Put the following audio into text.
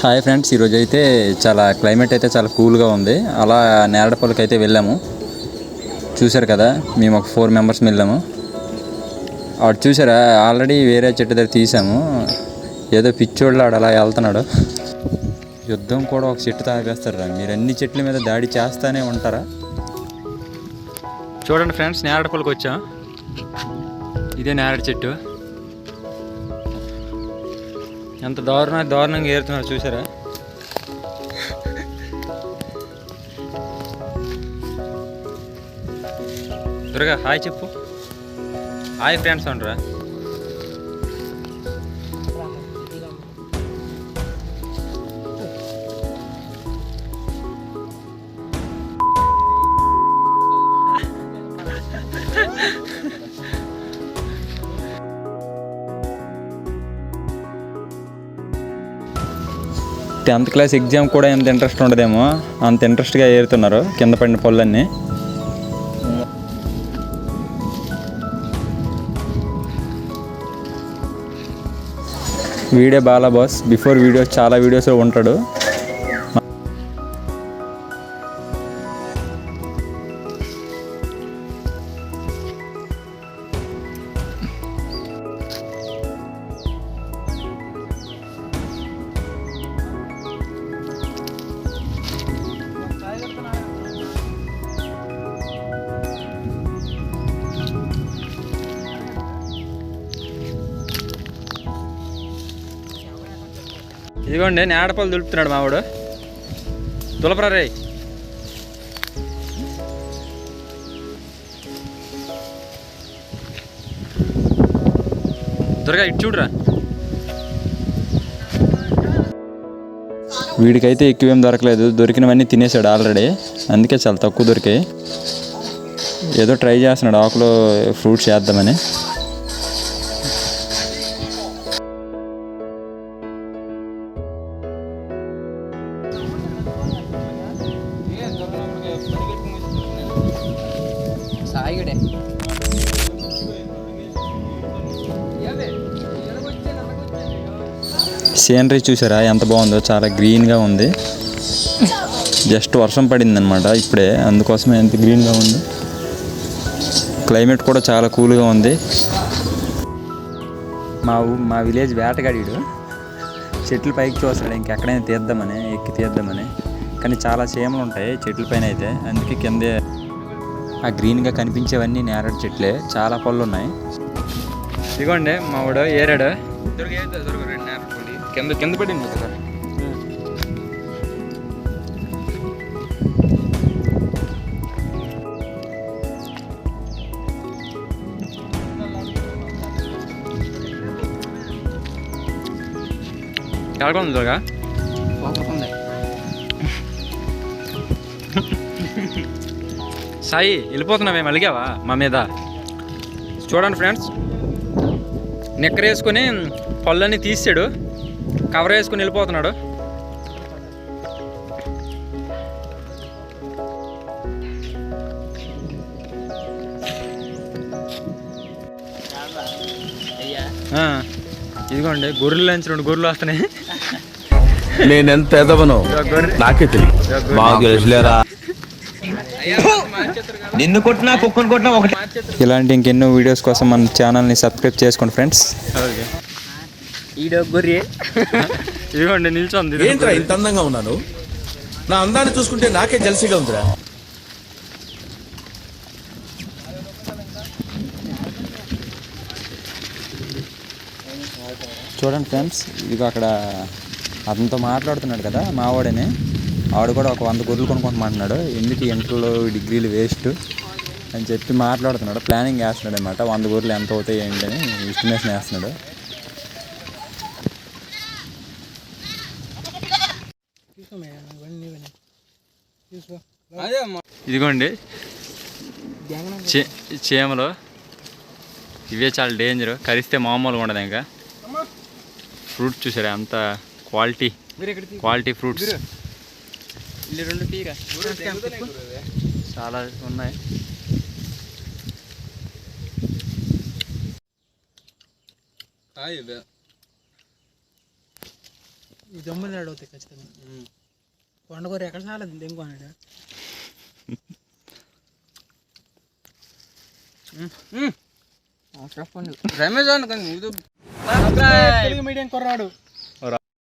Hi friends ఈరోజు అయితే చాలా క్లైమేట్ అయితే చాలా కూల్గా ఉంది. అలా నేరడపల్లికి అయితే వెళ్ళాము. చూశారు కదా మేము ఒక ఫోర్ మెంబర్స్ వెళ్ళాము. వాడు చూసారా ఆల్రెడీ వేరే చెట్టు దగ్గర తీసాము. ఏదో పిచ్చోళ్ళు ఆడు అలా వెళ్తున్నాడు. యుద్ధం కూడా ఒక చెట్టు తాగేస్తారా మీరు అన్ని చెట్ల మీద దాడి చేస్తానే ఉంటారా? చూడండి ఫ్రెండ్స్ నేరడపల్లికి వచ్చాం. ఇదే నేరడి చెట్టు. ఎంత దారుణ దారుణంగా ఏరుతున్నారు చూసారా? దుర్గా హాయ్ చెప్పు. హాయ్ ఫ్రెండ్స్ అంటారా. టెన్త్ క్లాస్ ఎగ్జామ్ కూడా ఎంత ఇంట్రెస్ట్ ఉండదేమో అంత ఇంట్రెస్ట్గా ఏరుతున్నారు కింద పడిన పళ్ళన్నీ video Bala boss. Before videos చాలా వీడియోస్లో ఉంటాడు. ఇదిగోండి నేడపల్లి దులుపుతున్నాడు మావాడు. దులపరా రే త్వరగా ఇటు చూడరా. వీడికైతే ఎక్కువ ఏం దొరకలేదు. దొరికినవన్నీ తినేసాడు ఆల్రెడీ. అందుకే చాలా తక్కువ దొరికాయి. ఏదో ట్రై చేస్తున్నాడు ఆకులో ఫ్రూట్స్ చేద్దామని సాయిగడే సీనరీ చూసారా? ఎంత బాగుందో? చాలా గ్రీన్గా ఉంది. జస్ట్ వర్షం పడింది అనమాట ఇప్పుడే. అందుకోసమే ఎంత గ్రీన్గా ఉంది. క్లైమేట్ కూడా చాలా కూల్గా ఉంది. మా మా విలేజ్ వేటగాడీడు చెట్ల పైకి చూస్తాడు. ఇంకెక్కడైనా తీద్దామని ఎక్కి తీద్దామని. కానీ చాలా చీమలు ఉంటాయి చెట్ల పైన అయితే. అందుకే కిందే ఆ గ్రీన్గా కనిపించేవన్నీ నేరడు చెట్లే. చాలా పళ్ళు ఉన్నాయి ఇదిగోండి మా వాడు ఏరాడు. కింద కింద పడింది కదా. ఎక్కడుంది సాయి వెళ్ళిపోతున్నావే మలిగావా మా మీద. చూడండి ఫ్రెండ్స్ నిక్కర వేసుకొని పళ్ళన్నీ తీసాడు కవర్ వేసుకొని వెళ్ళిపోతున్నాడు. ఇదిగోండి గొర్రెల నుంచి రెండు గొర్రెలు వస్తున్నాయి. నేనెంత ఎదవనో నాకే తెలియదు. బాగా తెలుసులేరా? నిన్ను కొట్టినా కుక్కను కొట్టినా ఒకటి. ఇలాంటి ఇంకెన్నో వీడియోస్ కోసం మన ఛానల్ని సబ్స్క్రైబ్ చేసుకోండి ఫ్రెండ్స్ ఈడో గొర్రె. ఇదిగోండి నిల్చొంది ఇది ఏంట్రా ఇంత అందంగా ఉన్నాను? నా అందాన్ని చూసుకుంటే నాకే జలసిగా ఉందిరా. చూడండి ఫ్రెండ్స్ ఇదిగో అక్కడ అతనితో మాట్లాడుతున్నాడు కదా మావాడని. ఆవిడ కూడా ఒక వంద గొర్రెలు కొనుక్కుంటున్నాడు. ఎందుకు ఇంటర్లో డిగ్రీలు వేస్ట్? అని చెప్పి మాట్లాడుతున్నాడు. ప్లానింగ్ వేస్తున్నాడు అనమాట వంద గొర్రెలు ఎంత అవుతాయి ఏంటి అని ఎస్టిమేషన్ వేస్తున్నాడు. ఇదిగోండి. చే చీమలు. ఇవే చాలా డేంజర్. కరిస్తే మామూలుగా ఉండదు ఇంకా. ఫ్రూట్స్ చూసారా? అంత క్వాలిటీ. Quality fruits. ఇల్లు రెండు తీరా? చాలా ఉన్నాయి. ఈ అవుతాయి ఖచ్చితంగా? కొండకూర ఎక్కడ చాలదు ఇంకోనాడు చెప్పండి రమేష్ అనుకోండి మీడియం కుర్రాడు.